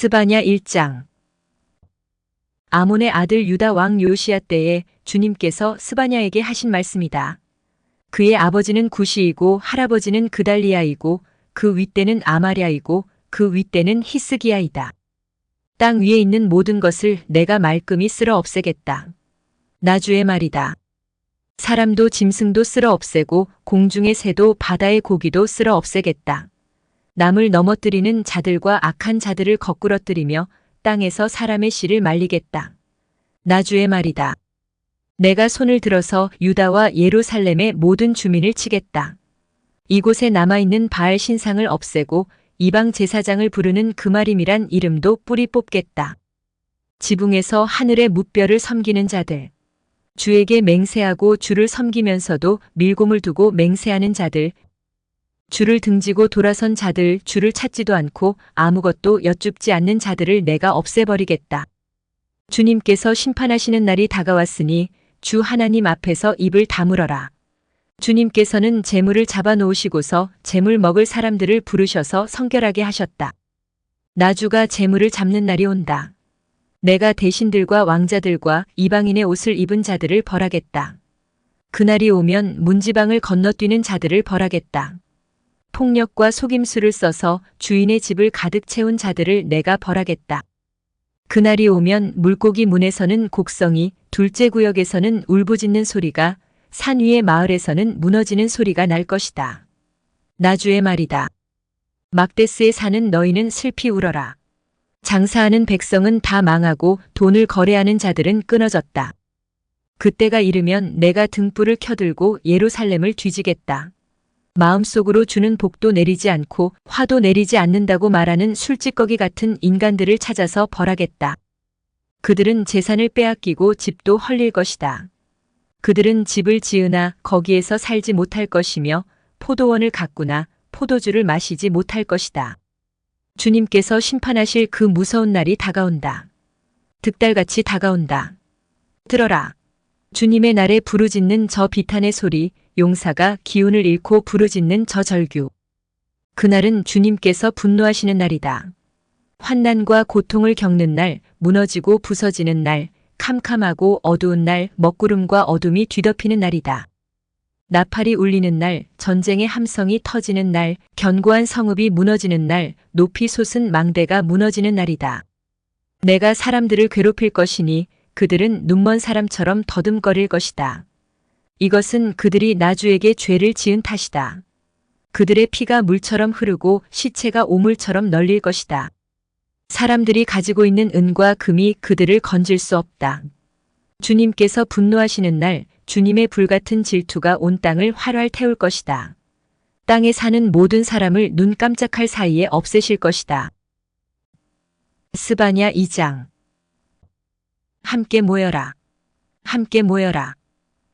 스바냐 1장 아몬의 아들 유다 왕 요시야 때에 주님께서 스바냐에게 하신 말씀이다. 그의 아버지는 구시이고 할아버지는 그달리아이고 그 윗대는 아마랴이고 그 윗대는 히스기야이다. 땅 위에 있는 모든 것을 내가 말끔히 쓸어 없애겠다. 나주의 말이다. 사람도 짐승도 쓸어 없애고 공중의 새도 바다의 고기도 쓸어 없애겠다. 남을 넘어뜨리는 자들과 악한 자들을 거꾸러뜨리며 땅에서 사람의 씨를 말리겠다. 나주의 말이다. 내가 손을 들어서 유다와 예루살렘의 모든 주민을 치겠다. 이곳에 남아있는 바알 신상을 없애고 이방 제사장을 부르는 그마림이란 이름도 뿌리 뽑겠다. 지붕에서 하늘의 무뼈를 섬기는 자들. 주에게 맹세하고 주를 섬기면서도 밀곰을 두고 맹세하는 자들. 주를 등지고 돌아선 자들, 주를 찾지도 않고 아무것도 여쭙지 않는 자들을 내가 없애버리겠다. 주님께서 심판하시는 날이 다가왔으니 주 하나님 앞에서 입을 다물어라. 주님께서는 재물을 잡아 놓으시고서 재물 먹을 사람들을 부르셔서 성결하게 하셨다. 나주가 재물을 잡는 날이 온다. 내가 대신들과 왕자들과 이방인의 옷을 입은 자들을 벌하겠다. 그날이 오면 문지방을 건너뛰는 자들을 벌하겠다. 폭력과 속임수를 써서 주인의 집을 가득 채운 자들을 내가 벌하겠다. 그날이 오면 물고기 문에서는 곡성이, 둘째 구역에서는 울부짖는 소리가, 산 위의 마을에서는 무너지는 소리가 날 것이다. 나주의 말이다. 막데스에 사는 너희는 슬피 울어라. 장사하는 백성은 다 망하고 돈을 거래하는 자들은 끊어졌다. 그때가 이르면 내가 등불을 켜들고 예루살렘을 뒤지겠다. 마음속으로 주는 복도 내리지 않고 화도 내리지 않는다고 말하는 술찌꺼기 같은 인간들을 찾아서 벌하겠다. 그들은 재산을 빼앗기고 집도 헐릴 것이다. 그들은 집을 지으나 거기에서 살지 못할 것이며 포도원을 가꾸나 포도주를 마시지 못할 것이다. 주님께서 심판하실 그 무서운 날이 다가온다. 득달같이 다가온다. 들어라. 주님의 날에 부르짖는 저 비탄의 소리, 용사가 기운을 잃고 부르짖는 저 절규. 그날은 주님께서 분노하시는 날이다. 환난과 고통을 겪는 날, 무너지고 부서지는 날, 캄캄하고 어두운 날, 먹구름과 어둠이 뒤덮이는 날이다. 나팔이 울리는 날, 전쟁의 함성이 터지는 날, 견고한 성읍이 무너지는 날, 높이 솟은 망대가 무너지는 날이다. 내가 사람들을 괴롭힐 것이니 그들은 눈먼 사람처럼 더듬거릴 것이다. 이것은 그들이 나주에게 죄를 지은 탓이다. 그들의 피가 물처럼 흐르고 시체가 오물처럼 널릴 것이다. 사람들이 가지고 있는 은과 금이 그들을 건질 수 없다. 주님께서 분노하시는 날 주님의 불같은 질투가 온 땅을 활활 태울 것이다. 땅에 사는 모든 사람을 눈 깜짝할 사이에 없애실 것이다. 스바냐 2장 함께 모여라. 함께 모여라.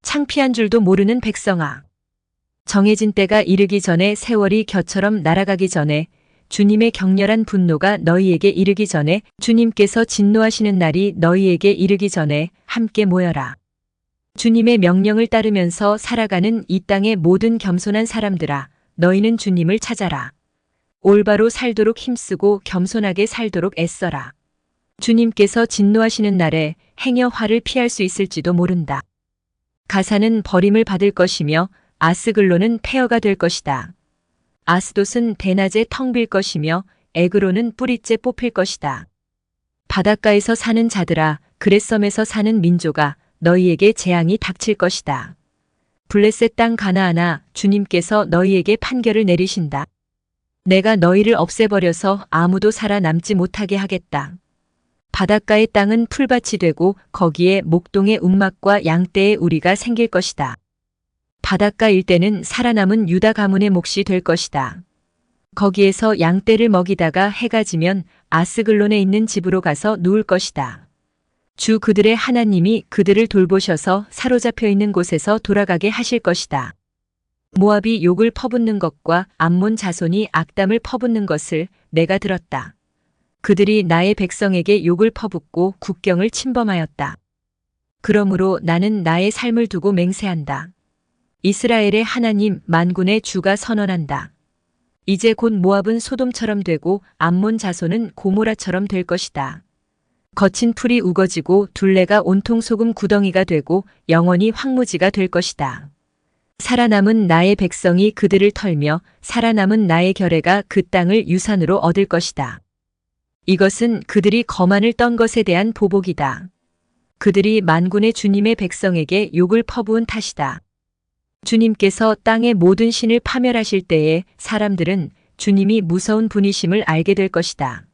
창피한 줄도 모르는 백성아. 정해진 때가 이르기 전에 세월이 겨처럼 날아가기 전에 주님의 격렬한 분노가 너희에게 이르기 전에 주님께서 진노하시는 날이 너희에게 이르기 전에 함께 모여라. 주님의 명령을 따르면서 살아가는 이 땅의 모든 겸손한 사람들아, 너희는 주님을 찾아라. 올바로 살도록 힘쓰고 겸손하게 살도록 애써라. 주님께서 진노하시는 날에 행여 화를 피할 수 있을지도 모른다. 가사는 버림을 받을 것이며 아스글로는 폐허가 될 것이다. 아스돗은 대낮에 텅 빌 것이며 에그로는 뿌리째 뽑힐 것이다. 바닷가에서 사는 자들아 그레섬에서 사는 민족아 너희에게 재앙이 닥칠 것이다. 블레셋 땅 가나아나 주님께서 너희에게 판결을 내리신다. 내가 너희를 없애버려서 아무도 살아남지 못하게 하겠다. 바닷가의 땅은 풀밭이 되고 거기에 목동의 움막과 양떼의 우리가 생길 것이다. 바닷가 일대는 살아남은 유다 가문의 몫이 될 것이다. 거기에서 양떼를 먹이다가 해가 지면 아스글론에 있는 집으로 가서 누울 것이다. 주 그들의 하나님이 그들을 돌보셔서 사로잡혀 있는 곳에서 돌아가게 하실 것이다. 모압이 욕을 퍼붓는 것과 암몬 자손이 악담을 퍼붓는 것을 내가 들었다. 그들이 나의 백성에게 욕을 퍼붓고 국경을 침범하였다. 그러므로 나는 나의 삶을 두고 맹세한다. 이스라엘의 하나님 만군의 주가 선언한다. 이제 곧 모압은 소돔처럼 되고 암몬 자손은 고모라처럼 될 것이다. 거친 풀이 우거지고 둘레가 온통 소금 구덩이가 되고 영원히 황무지가 될 것이다. 살아남은 나의 백성이 그들을 털며 살아남은 나의 결애가 그 땅을 유산으로 얻을 것이다. 이것은 그들이 거만을 떤 것에 대한 보복이다. 그들이 만군의 주님의 백성에게 욕을 퍼부은 탓이다. 주님께서 땅의 모든 신을 파멸하실 때에 사람들은 주님이 무서운 분이심을 알게 될 것이다.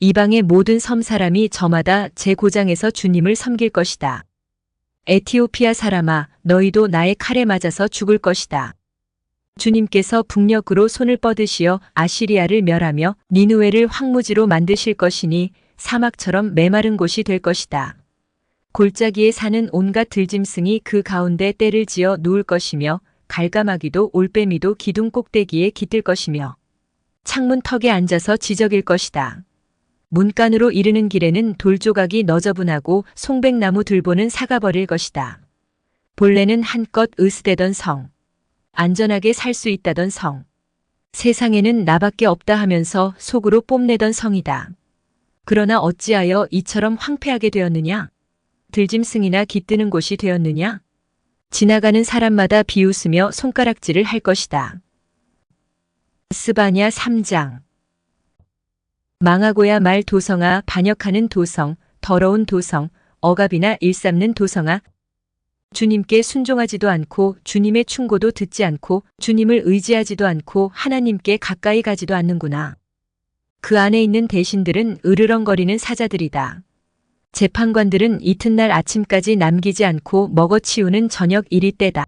이방의 모든 섬 사람이 저마다 제 고장에서 주님을 섬길 것이다. 에티오피아 사람아, 너희도 나의 칼에 맞아서 죽을 것이다. 주님께서 북녘으로 손을 뻗으시어 아시리아를 멸하며 니누웨를 황무지로 만드실 것이니 사막처럼 메마른 곳이 될 것이다. 골짜기에 사는 온갖 들짐승이 그 가운데 때를 지어 누울 것이며 갈가마귀도 올빼미도 기둥 꼭대기에 깃들 것이며 창문 턱에 앉아서 지적일 것이다. 문간으로 이르는 길에는 돌조각이 너저분하고 송백나무 들보는 사가버릴 것이다. 본래는 한껏 으스대던 성. 안전하게 살 수 있다던 성. 세상에는 나밖에 없다 하면서 속으로 뽐내던 성이다. 그러나 어찌하여 이처럼 황폐하게 되었느냐? 들짐승이나 깃드는 곳이 되었느냐? 지나가는 사람마다 비웃으며 손가락질을 할 것이다. 스바냐 3장 망하고야 말 도성아 반역하는 도성, 더러운 도성, 억압이나 일삼는 도성아 주님께 순종하지도 않고 주님의 충고도 듣지 않고 주님을 의지하지도 않고 하나님께 가까이 가지도 않는구나. 그 안에 있는 대신들은 으르렁거리는 사자들이다. 재판관들은 이튿날 아침까지 남기지 않고 먹어치우는 저녁 일이 때다.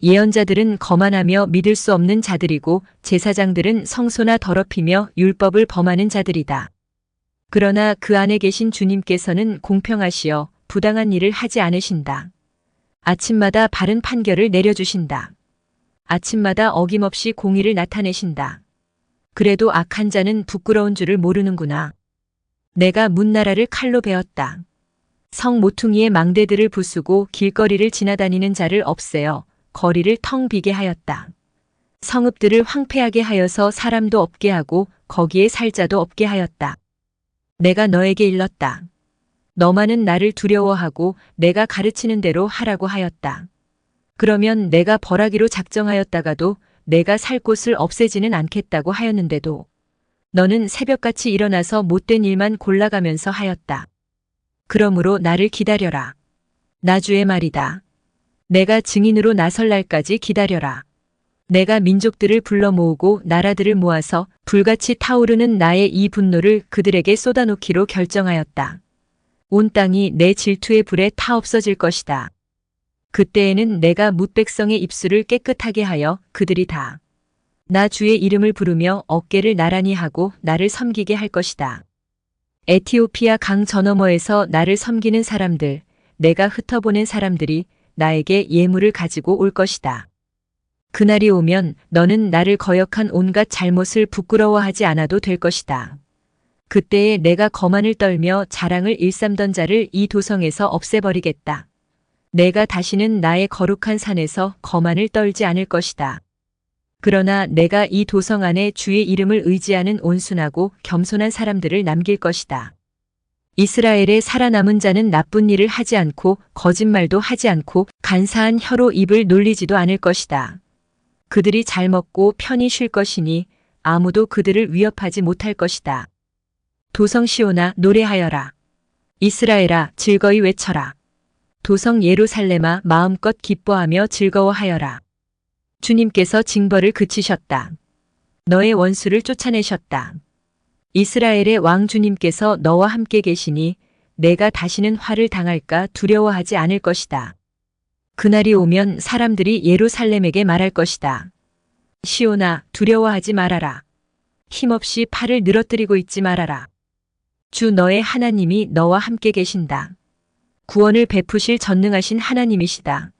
예언자들은 거만하며 믿을 수 없는 자들이고 제사장들은 성소나 더럽히며 율법을 범하는 자들이다. 그러나 그 안에 계신 주님께서는 공평하시어 부당한 일을 하지 않으신다. 아침마다 바른 판결을 내려주신다. 아침마다 어김없이 공의를 나타내신다. 그래도 악한 자는 부끄러운 줄을 모르는구나. 내가 문나라를 칼로 베었다. 성 모퉁이의 망대들을 부수고 길거리를 지나다니는 자를 없애어 거리를 텅 비게 하였다. 성읍들을 황폐하게 하여서 사람도 없게 하고 거기에 살 자도 없게 하였다. 내가 너에게 일렀다. 너만은 나를 두려워하고 내가 가르치는 대로 하라고 하였다. 그러면 내가 벌하기로 작정하였다가도 내가 살 곳을 없애지는 않겠다고 하였는데도 너는 새벽같이 일어나서 못된 일만 골라가면서 하였다. 그러므로 나를 기다려라. 나주의 말이다. 내가 증인으로 나설 날까지 기다려라. 내가 민족들을 불러 모으고 나라들을 모아서 불같이 타오르는 나의 이 분노를 그들에게 쏟아놓기로 결정하였다. 온 땅이 내 질투의 불에 타 없어질 것이다. 그때에는 내가 뭇백성의 입술을 깨끗하게 하여 그들이 다 나 주의 이름을 부르며 어깨를 나란히 하고 나를 섬기게 할 것이다. 에티오피아 강 저너머에서 나를 섬기는 사람들, 내가 흩어보낸 사람들이 나에게 예물을 가지고 올 것이다. 그날이 오면 너는 나를 거역한 온갖 잘못을 부끄러워하지 않아도 될 것이다. 그때에 내가 거만을 떨며 자랑을 일삼던 자를 이 도성에서 없애버리겠다. 내가 다시는 나의 거룩한 산에서 거만을 떨지 않을 것이다. 그러나 내가 이 도성 안에 주의 이름을 의지하는 온순하고 겸손한 사람들을 남길 것이다. 이스라엘의 살아남은 자는 나쁜 일을 하지 않고 거짓말도 하지 않고 간사한 혀로 입을 놀리지도 않을 것이다. 그들이 잘 먹고 편히 쉴 것이니 아무도 그들을 위협하지 못할 것이다. 도성 시오나 노래하여라. 이스라엘아 즐거이 외쳐라. 도성 예루살렘아 마음껏 기뻐하며 즐거워하여라. 주님께서 징벌을 그치셨다. 너의 원수를 쫓아내셨다. 이스라엘의 왕 주님께서 너와 함께 계시니 내가 다시는 화를 당할까 두려워하지 않을 것이다. 그날이 오면 사람들이 예루살렘에게 말할 것이다. 시오나 두려워하지 말아라. 힘없이 팔을 늘어뜨리고 있지 말아라. 주 너의 하나님이 너와 함께 계신다. 구원을 베푸실 전능하신 하나님이시다.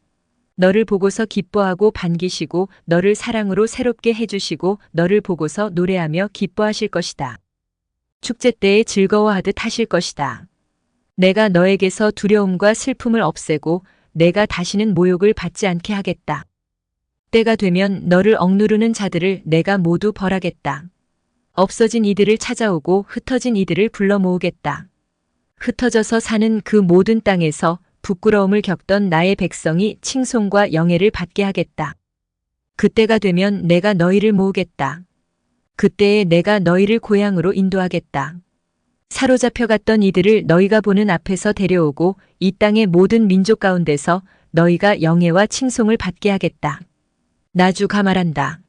너를 보고서 기뻐하고 반기시고 너를 사랑으로 새롭게 해주시고 너를 보고서 노래하며 기뻐하실 것이다. 축제 때에 즐거워하듯 하실 것이다. 내가 너에게서 두려움과 슬픔을 없애고 내가 다시는 모욕을 받지 않게 하겠다. 때가 되면 너를 억누르는 자들을 내가 모두 벌하겠다. 없어진 이들을 찾아오고 흩어진 이들을 불러 모으겠다. 흩어져서 사는 그 모든 땅에서 부끄러움을 겪던 나의 백성이 칭송과 영예를 받게 하겠다. 그때가 되면 내가 너희를 모으겠다. 그때에 내가 너희를 고향으로 인도하겠다. 사로잡혀 갔던 이들을 너희가 보는 앞에서 데려오고 이 땅의 모든 민족 가운데서 너희가 영예와 칭송을 받게 하겠다. 나주가 말한다.